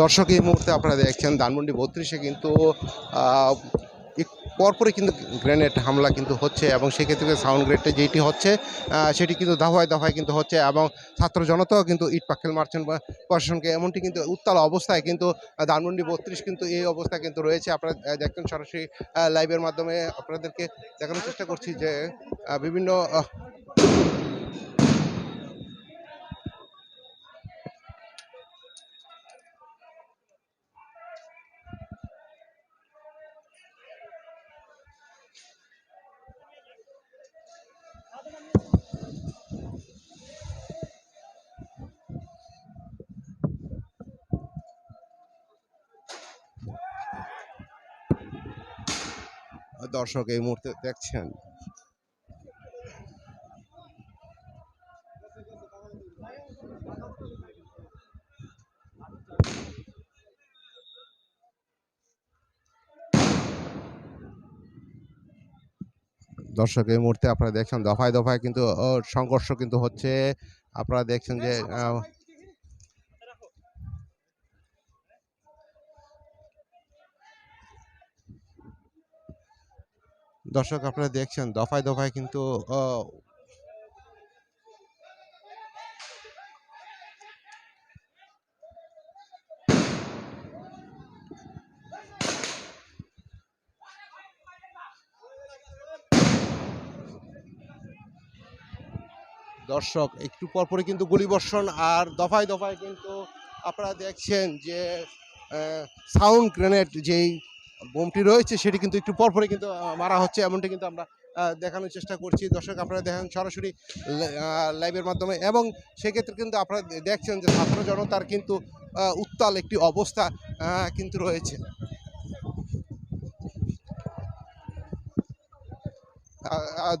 দর্শক এই মুহূর্তে আপনারা দেখছেন ধানমন্ডি বত্রিশে কিন্তু পরপরই কিন্তু গ্রেনেড হামলা কিন্তু হচ্ছে এবং সেক্ষেত্রে সাউন্ড গ্রেডটা যেটি হচ্ছে সেটি কিন্তু দফায় দফায় কিন্তু হচ্ছে এবং ছাত্র জনতাও কিন্তু ইট পাক্কেল মারছেন প্রশাসনকে। এমনটি কিন্তু উত্তাল অবস্থায় কিন্তু ধানমন্ডি বত্রিশ কিন্তু এই অবস্থায় কিন্তু রয়েছে। আপনারা দেখছেন সরাসরি লাইভের মাধ্যমে আপনাদেরকে দেখানোর চেষ্টা করছি যে বিভিন্ন দর্শক এই মুহূর্তে দেখছেন। দর্শক এই মুহূর্তে আপনারা দেখছেন দফায় দফায় কিন্তু সংঘর্ষ কিন্তু হচ্ছে। আপনারা দেখছেন যে দর্শক আপনারা দেখছেন, দফায় দফায় কিন্তু দর্শক একটু পরপরই কিন্তু গুলিবর্ষণ আর দফায় দফায় কিন্তু আপনারা দেখছেন যে সাউন্ড গ্রেনেড যেই বোমটি রয়েছে, সেটি কিন্তু একটু পরপরই কিন্তু মারা হচ্ছে, এমনটি কিন্তু আমরা দেখানোর চেষ্টা করছি। দর্শক, আপনারা দেখেন সরাসরি লাইভের মাধ্যমে এবং সেক্ষেত্রে কিন্তু আপনারা দেখছেন যে ছাত্র জনতার কিন্তু উত্তাল একটি অবস্থা কিন্তু রয়েছে।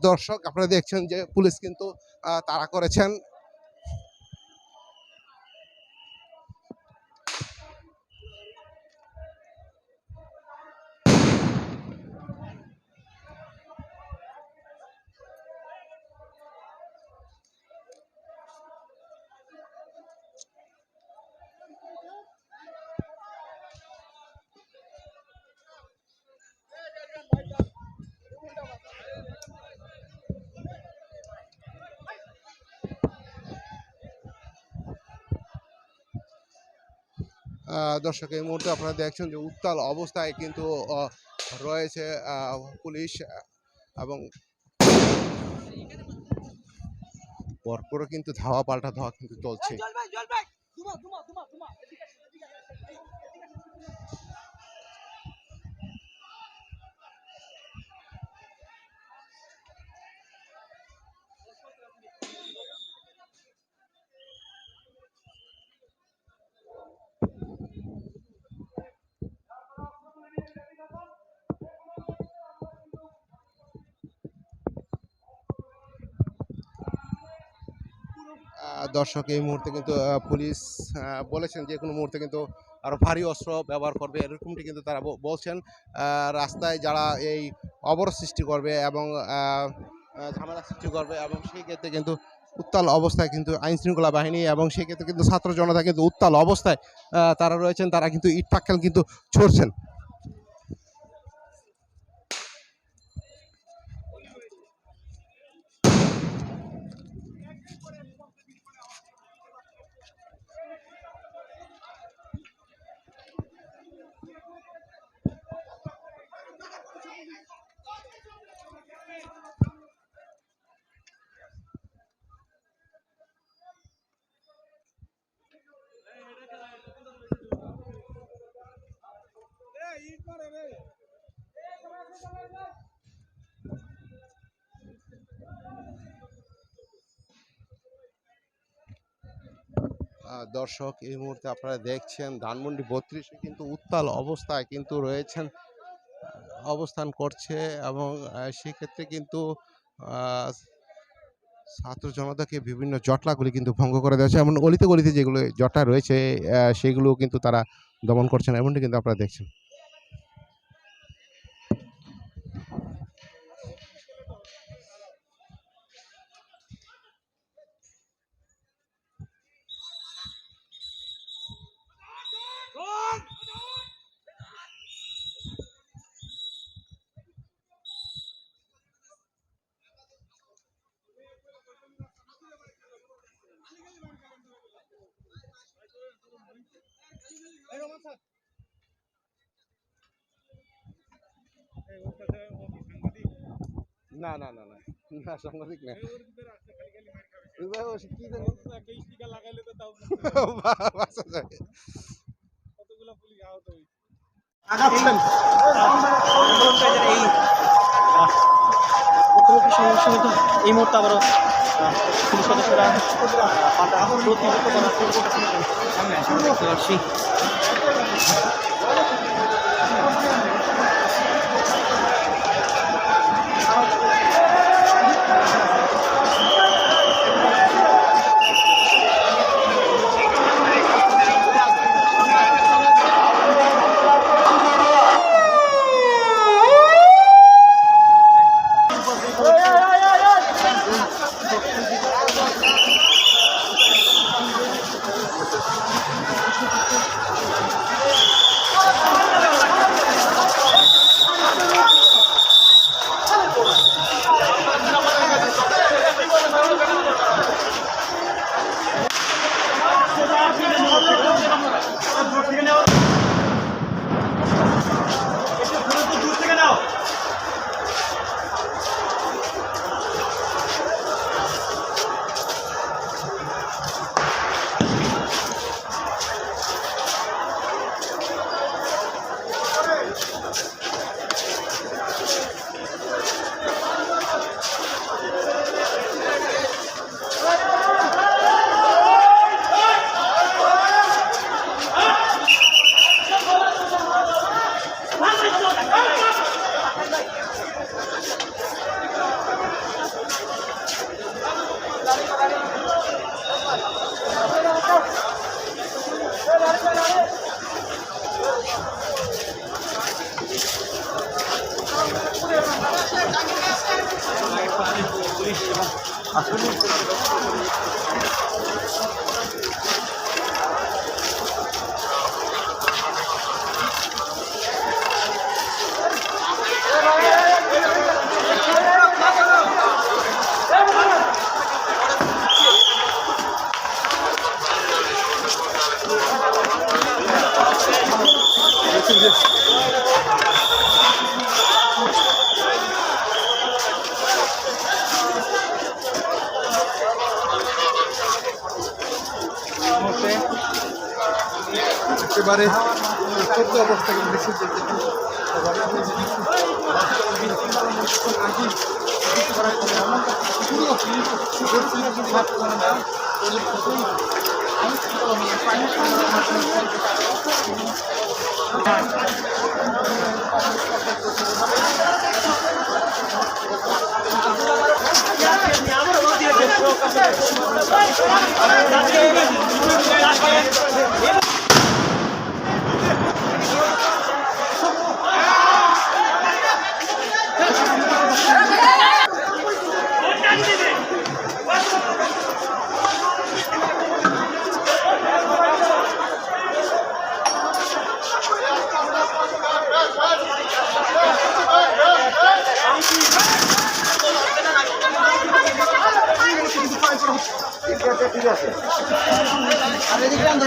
দর্শক, আপনারা দেখছেন যে পুলিশ কিন্তু তাড়া করেছেন। দর্শক, এই মুহূর্তে আপনারা দেখছেন যে উত্তাল অবস্থায় কিন্তু রয়েছে পুলিশ এবং পরপরও কিন্তু ধাওয়া পাল্টা ধাওয়া কিন্তু চলছে। দর্শক এই মুহূর্তে কিন্তু পুলিশ বলেছেন যে কোনো মুহূর্তে কিন্তু আরও ভারী অস্ত্র ব্যবহার করবে, এরকমটি কিন্তু তারা বলছেন। রাস্তায় যারা এই অবরোধ সৃষ্টি করবে এবং ঝামেলা সৃষ্টি করবে এবং সেই ক্ষেত্রে কিন্তু উত্তাল অবস্থায় কিন্তু আইন শৃঙ্খলা বাহিনী এবং সেই ক্ষেত্রে কিন্তু ছাত্র জনতা কিন্তু উত্তাল অবস্থায় তারা রয়েছেন, তারা কিন্তু ইট পাক্কেল কিন্তু ছড়ছেন। দর্শক, এই মুহূর্তে আপনারা দেখছেন ধানমন্ডি বত্রিশে কিন্তু উত্তাল অবস্থায় কিন্তু রয়েছেন অবস্থান করছে এবং সেক্ষেত্রে কিন্তু ছাত্র জনতাকে বিভিন্ন জটলাগুলি কিন্তু ভঙ্গ করে দেওয়া হচ্ছে। এমন অলিতে গলিতে যেগুলো জটলা রয়েছে সেগুলো কিন্তু তারা দমন করছেন, এমনটি কিন্তু আপনারা দেখছেন। না না না না। না সাংবাদিক না। কি। আগাচ্ছেন এই মুখ্যমন্ত্রী এই মুহূর্তে আবারও পুলিশ সদস্যরা পাল্টা প্রতিহত করার শুরু করছেন আমরা একেবারে সত্য অবস্থা কিন্তু আর এদিকে আন,